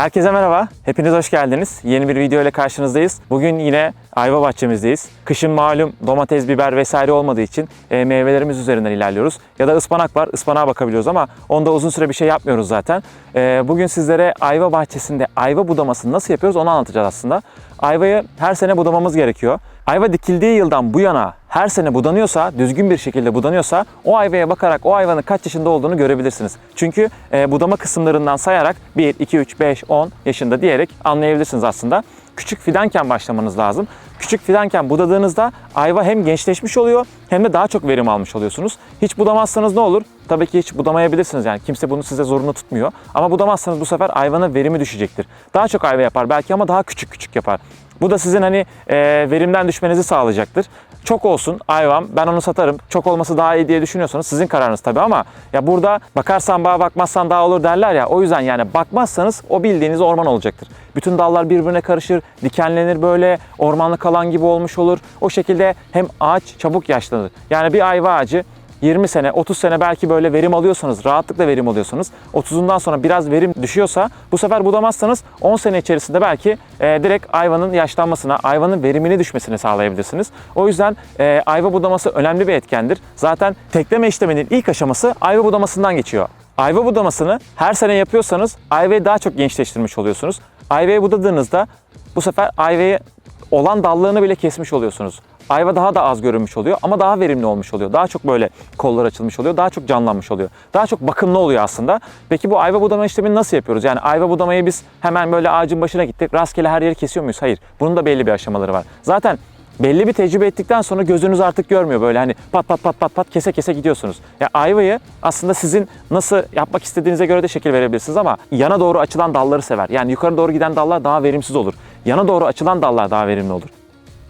Herkese merhaba, hepiniz hoş geldiniz. Yeni bir video ile karşınızdayız. Bugün yine ayva bahçemizdeyiz. Kışın malum domates, biber vesaire olmadığı için e, meyvelerimiz üzerinden ilerliyoruz. Ya da ıspanak var, ıspanağa bakabiliyoruz ama onda uzun süre bir şey yapmıyoruz zaten. E, bugün sizlere ayva bahçesinde ayva budamasını nasıl yapıyoruz onu anlatacağız aslında. Ayvayı her sene budamamız gerekiyor. Ayva dikildiği yıldan bu yana her sene budanıyorsa, düzgün bir şekilde budanıyorsa o ayvaya bakarak o hayvanın kaç yaşında olduğunu görebilirsiniz. Çünkü e, budama kısımlarından sayarak 1, 2, 3, 5, 10 yaşında diyerek anlayabilirsiniz aslında. Küçük fidanken başlamanız lazım. Küçük fidanken budadığınızda ayva hem gençleşmiş oluyor hem de daha çok verim almış oluyorsunuz. Hiç budamazsanız ne olur? Tabii ki hiç budamayabilirsiniz yani kimse bunu size zorunlu tutmuyor. Ama budamazsanız bu sefer ayvanın verimi düşecektir. Daha çok ayva yapar belki ama daha küçük küçük yapar. Bu da sizin hani e, verimden düşmenizi sağlayacaktır. Çok olsun ayvam ben onu satarım. Çok olması daha iyi diye düşünüyorsanız sizin kararınız tabii ama ya burada bakarsan bağa bakmazsan daha olur derler ya. O yüzden yani bakmazsanız o bildiğiniz orman olacaktır. Bütün dallar birbirine karışır, dikenlenir böyle ormanlık alan gibi olmuş olur. O şekilde hem ağaç çabuk yaşlanır. Yani bir ayva ağacı 20 sene, 30 sene belki böyle verim alıyorsanız, rahatlıkla verim alıyorsanız, 30'undan sonra biraz verim düşüyorsa bu sefer budamazsanız 10 sene içerisinde belki e, direkt ayvanın yaşlanmasına, ayvanın verimini düşmesini sağlayabilirsiniz. O yüzden e, ayva budaması önemli bir etkendir. Zaten tekleme işleminin ilk aşaması ayva budamasından geçiyor. Ayva budamasını her sene yapıyorsanız ayvayı daha çok gençleştirmiş oluyorsunuz. Ayvayı budadığınızda bu sefer ayvayı olan dallarını bile kesmiş oluyorsunuz. Ayva daha da az görünmüş oluyor ama daha verimli olmuş oluyor. Daha çok böyle kollar açılmış oluyor, daha çok canlanmış oluyor. Daha çok bakımlı oluyor aslında. Peki bu ayva budama işlemini nasıl yapıyoruz? Yani ayva budamayı biz hemen böyle ağacın başına gittik, rastgele her yeri kesiyor muyuz? Hayır. Bunun da belli bir aşamaları var. Zaten belli bir tecrübe ettikten sonra gözünüz artık görmüyor böyle hani pat pat pat pat pat kese kese gidiyorsunuz. Ya ayvayı aslında sizin nasıl yapmak istediğinize göre de şekil verebilirsiniz ama yana doğru açılan dalları sever. Yani yukarı doğru giden dallar daha verimsiz olur. Yana doğru açılan dallar daha verimli olur.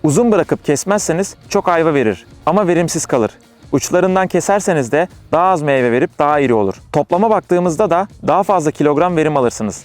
Uzun bırakıp kesmezseniz çok ayva verir ama verimsiz kalır. Uçlarından keserseniz de daha az meyve verip daha iri olur. Toplama baktığımızda da daha fazla kilogram verim alırsınız.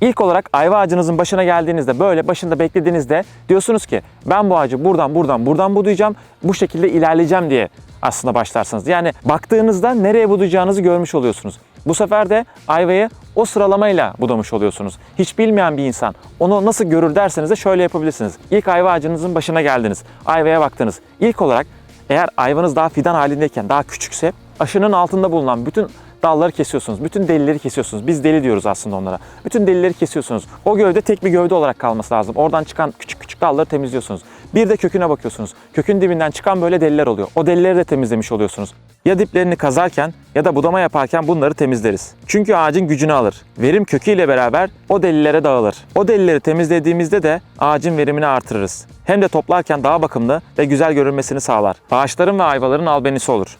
İlk olarak ayva ağacınızın başına geldiğinizde böyle başında beklediğinizde diyorsunuz ki ben bu ağacı buradan buradan buradan budayacağım bu şekilde ilerleyeceğim diye aslında başlarsınız. Yani baktığınızda nereye budayacağınızı görmüş oluyorsunuz. Bu sefer de ayvayı o sıralamayla budamış oluyorsunuz. Hiç bilmeyen bir insan onu nasıl görür derseniz de şöyle yapabilirsiniz. İlk ayva ağacınızın başına geldiniz. Ayvaya baktınız. İlk olarak eğer ayvanız daha fidan halindeyken daha küçükse aşının altında bulunan bütün dalları kesiyorsunuz. Bütün delileri kesiyorsunuz. Biz deli diyoruz aslında onlara. Bütün delileri kesiyorsunuz. O gövde tek bir gövde olarak kalması lazım. Oradan çıkan küçük küçük dalları temizliyorsunuz. Bir de köküne bakıyorsunuz. Kökün dibinden çıkan böyle deliler oluyor. O delileri de temizlemiş oluyorsunuz. Ya diplerini kazarken ya da budama yaparken bunları temizleriz. Çünkü ağacın gücünü alır. Verim köküyle beraber o delilere dağılır. O delileri temizlediğimizde de ağacın verimini artırırız. Hem de toplarken daha bakımlı ve güzel görünmesini sağlar. Ağaçların ve ayvaların albenisi olur.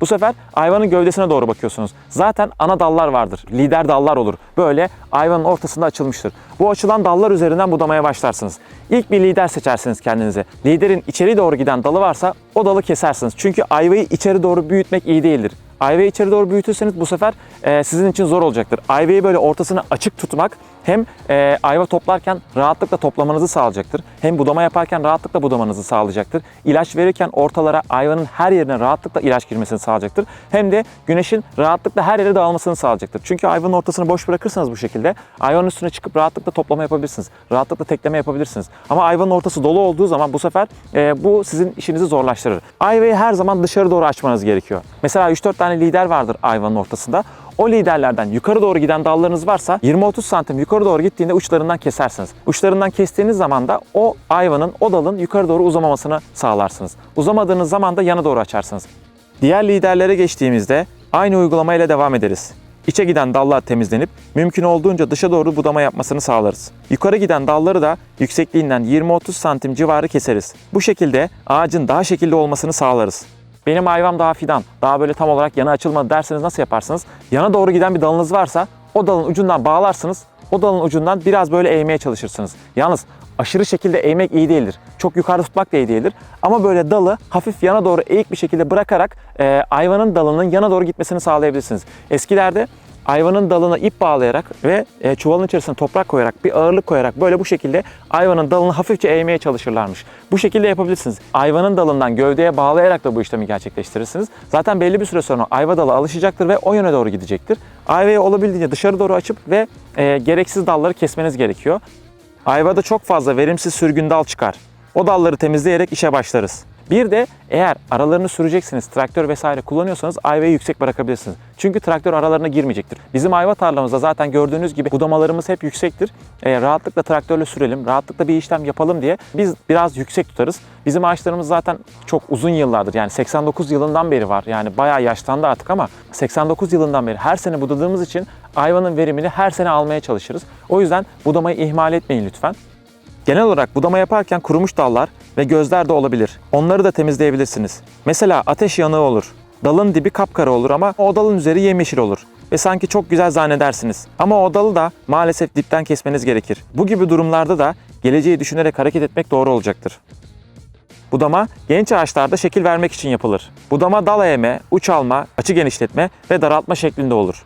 Bu sefer ayvanın gövdesine doğru bakıyorsunuz. Zaten ana dallar vardır. Lider dallar olur. Böyle ayvanın ortasında açılmıştır. Bu açılan dallar üzerinden budamaya başlarsınız. İlk bir lider seçersiniz kendinize. Liderin içeri doğru giden dalı varsa o dalı kesersiniz. Çünkü ayvayı içeri doğru büyütmek iyi değildir. Ayvayı içeri doğru büyütürseniz bu sefer e, sizin için zor olacaktır. Ayvayı böyle ortasını açık tutmak hem e, ayva toplarken rahatlıkla toplamanızı sağlayacaktır. Hem budama yaparken rahatlıkla budamanızı sağlayacaktır. İlaç verirken ortalara ayvanın her yerine rahatlıkla ilaç girmesini sağlayacaktır. Hem de güneşin rahatlıkla her yere dağılmasını sağlayacaktır. Çünkü ayvanın ortasını boş bırakırsanız bu şekilde ayvanın üstüne çıkıp rahatlıkla toplama yapabilirsiniz. Rahatlıkla tekleme yapabilirsiniz. Ama ayvanın ortası dolu olduğu zaman bu sefer e, bu sizin işinizi zorlaştırır. Ayvayı her zaman dışarı doğru açmanız gerekiyor. Mesela 3-4 tane lider vardır ayvanın ortasında. O liderlerden yukarı doğru giden dallarınız varsa 20-30 santim yukarı doğru gittiğinde uçlarından kesersiniz. Uçlarından kestiğiniz zaman da o ayvanın, o dalın yukarı doğru uzamamasını sağlarsınız. Uzamadığınız zaman da yana doğru açarsınız. Diğer liderlere geçtiğimizde aynı uygulamayla devam ederiz. İçe giden dallar temizlenip mümkün olduğunca dışa doğru budama yapmasını sağlarız. Yukarı giden dalları da yüksekliğinden 20-30 santim civarı keseriz. Bu şekilde ağacın daha şekilli olmasını sağlarız. Benim ayvam daha fidan, daha böyle tam olarak yana açılmadı derseniz nasıl yaparsınız? Yana doğru giden bir dalınız varsa o dalın ucundan bağlarsınız. O dalın ucundan biraz böyle eğmeye çalışırsınız. Yalnız aşırı şekilde eğmek iyi değildir. Çok yukarı tutmak da iyi değildir. Ama böyle dalı hafif yana doğru eğik bir şekilde bırakarak e, ayvanın dalının yana doğru gitmesini sağlayabilirsiniz. Eskilerde ayvanın dalına ip bağlayarak ve e, çuvalın içerisine toprak koyarak bir ağırlık koyarak böyle bu şekilde ayvanın dalını hafifçe eğmeye çalışırlarmış. Bu şekilde yapabilirsiniz. Ayvanın dalından gövdeye bağlayarak da bu işlemi gerçekleştirirsiniz. Zaten belli bir süre sonra ayva dalı alışacaktır ve o yöne doğru gidecektir. Ayvayı olabildiğince dışarı doğru açıp ve e, gereksiz dalları kesmeniz gerekiyor. Ayvada çok fazla verimsiz sürgün dal çıkar. O dalları temizleyerek işe başlarız. Bir de eğer aralarını süreceksiniz, traktör vesaire kullanıyorsanız ayvayı yüksek bırakabilirsiniz. Çünkü traktör aralarına girmeyecektir. Bizim ayva tarlamızda zaten gördüğünüz gibi budamalarımız hep yüksektir. E, rahatlıkla traktörle sürelim, rahatlıkla bir işlem yapalım diye biz biraz yüksek tutarız. Bizim ağaçlarımız zaten çok uzun yıllardır yani 89 yılından beri var. Yani bayağı yaşlandı artık ama 89 yılından beri her sene budadığımız için ayvanın verimini her sene almaya çalışırız. O yüzden budamayı ihmal etmeyin lütfen. Genel olarak budama yaparken kurumuş dallar ve gözler de olabilir. Onları da temizleyebilirsiniz. Mesela ateş yanığı olur. Dalın dibi kapkara olur ama o dalın üzeri yemyeşil olur. Ve sanki çok güzel zannedersiniz. Ama o dalı da maalesef dipten kesmeniz gerekir. Bu gibi durumlarda da geleceği düşünerek hareket etmek doğru olacaktır. Budama genç ağaçlarda şekil vermek için yapılır. Budama dal eğme, uç alma, açı genişletme ve daraltma şeklinde olur.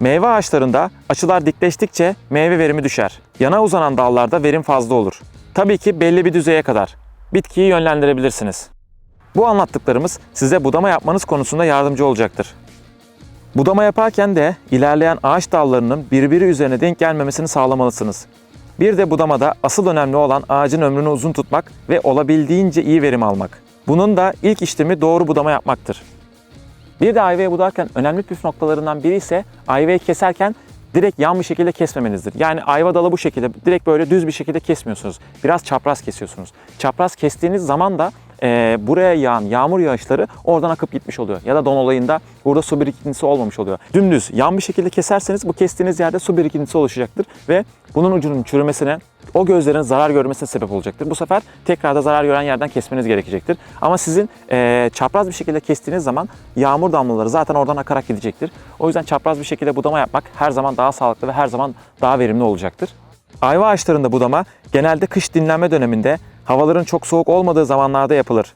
Meyve ağaçlarında açılar dikleştikçe meyve verimi düşer. Yana uzanan dallarda verim fazla olur. Tabii ki belli bir düzeye kadar. Bitkiyi yönlendirebilirsiniz. Bu anlattıklarımız size budama yapmanız konusunda yardımcı olacaktır. Budama yaparken de ilerleyen ağaç dallarının birbiri üzerine denk gelmemesini sağlamalısınız. Bir de budamada asıl önemli olan ağacın ömrünü uzun tutmak ve olabildiğince iyi verim almak. Bunun da ilk işlemi doğru budama yapmaktır. Bir de ayvayı budarken önemli püf noktalarından biri ise ayvayı keserken direkt yan bir şekilde kesmemenizdir. Yani ayva dalı bu şekilde direkt böyle düz bir şekilde kesmiyorsunuz. Biraz çapraz kesiyorsunuz. Çapraz kestiğiniz zaman da e, buraya yağan yağmur yağışları oradan akıp gitmiş oluyor. Ya da don olayında burada su birikintisi olmamış oluyor. Dümdüz yan bir şekilde keserseniz bu kestiğiniz yerde su birikintisi oluşacaktır ve bunun ucunun çürümesine o gözlerin zarar görmesine sebep olacaktır. Bu sefer tekrar da zarar gören yerden kesmeniz gerekecektir. Ama sizin e, çapraz bir şekilde kestiğiniz zaman yağmur damlaları zaten oradan akarak gidecektir. O yüzden çapraz bir şekilde budama yapmak her zaman daha sağlıklı ve her zaman daha verimli olacaktır. Ayva ağaçlarında budama genelde kış dinlenme döneminde havaların çok soğuk olmadığı zamanlarda yapılır.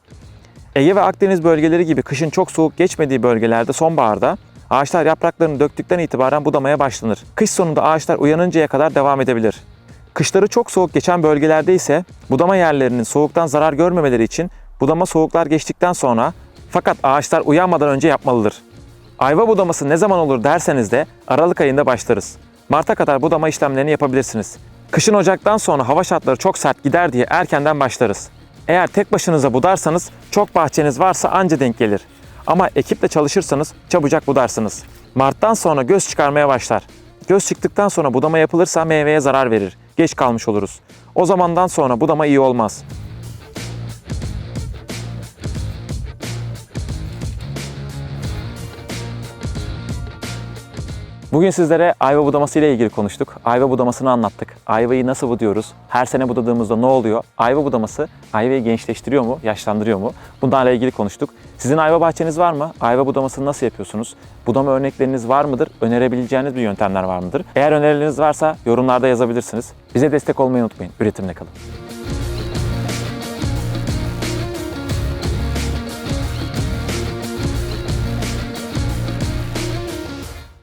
Ege ve Akdeniz bölgeleri gibi kışın çok soğuk geçmediği bölgelerde sonbaharda ağaçlar yapraklarını döktükten itibaren budamaya başlanır. Kış sonunda ağaçlar uyanıncaya kadar devam edebilir. Kışları çok soğuk geçen bölgelerde ise budama yerlerinin soğuktan zarar görmemeleri için budama soğuklar geçtikten sonra fakat ağaçlar uyanmadan önce yapmalıdır. Ayva budaması ne zaman olur derseniz de Aralık ayında başlarız. Mart'a kadar budama işlemlerini yapabilirsiniz. Kışın Ocak'tan sonra hava şartları çok sert gider diye erkenden başlarız. Eğer tek başınıza budarsanız çok bahçeniz varsa anca denk gelir. Ama ekiple çalışırsanız çabucak budarsınız. Mart'tan sonra göz çıkarmaya başlar. Göz çıktıktan sonra budama yapılırsa meyveye zarar verir. Geç kalmış oluruz. O zamandan sonra budama iyi olmaz. Bugün sizlere ayva budaması ile ilgili konuştuk. Ayva budamasını anlattık. Ayvayı nasıl buduyoruz? Her sene budadığımızda ne oluyor? Ayva budaması ayvayı gençleştiriyor mu, yaşlandırıyor mu? Bunlarla ilgili konuştuk. Sizin ayva bahçeniz var mı? Ayva budamasını nasıl yapıyorsunuz? Budama örnekleriniz var mıdır? Önerebileceğiniz bir yöntemler var mıdır? Eğer önerileriniz varsa yorumlarda yazabilirsiniz. Bize destek olmayı unutmayın. Üretimle kalın.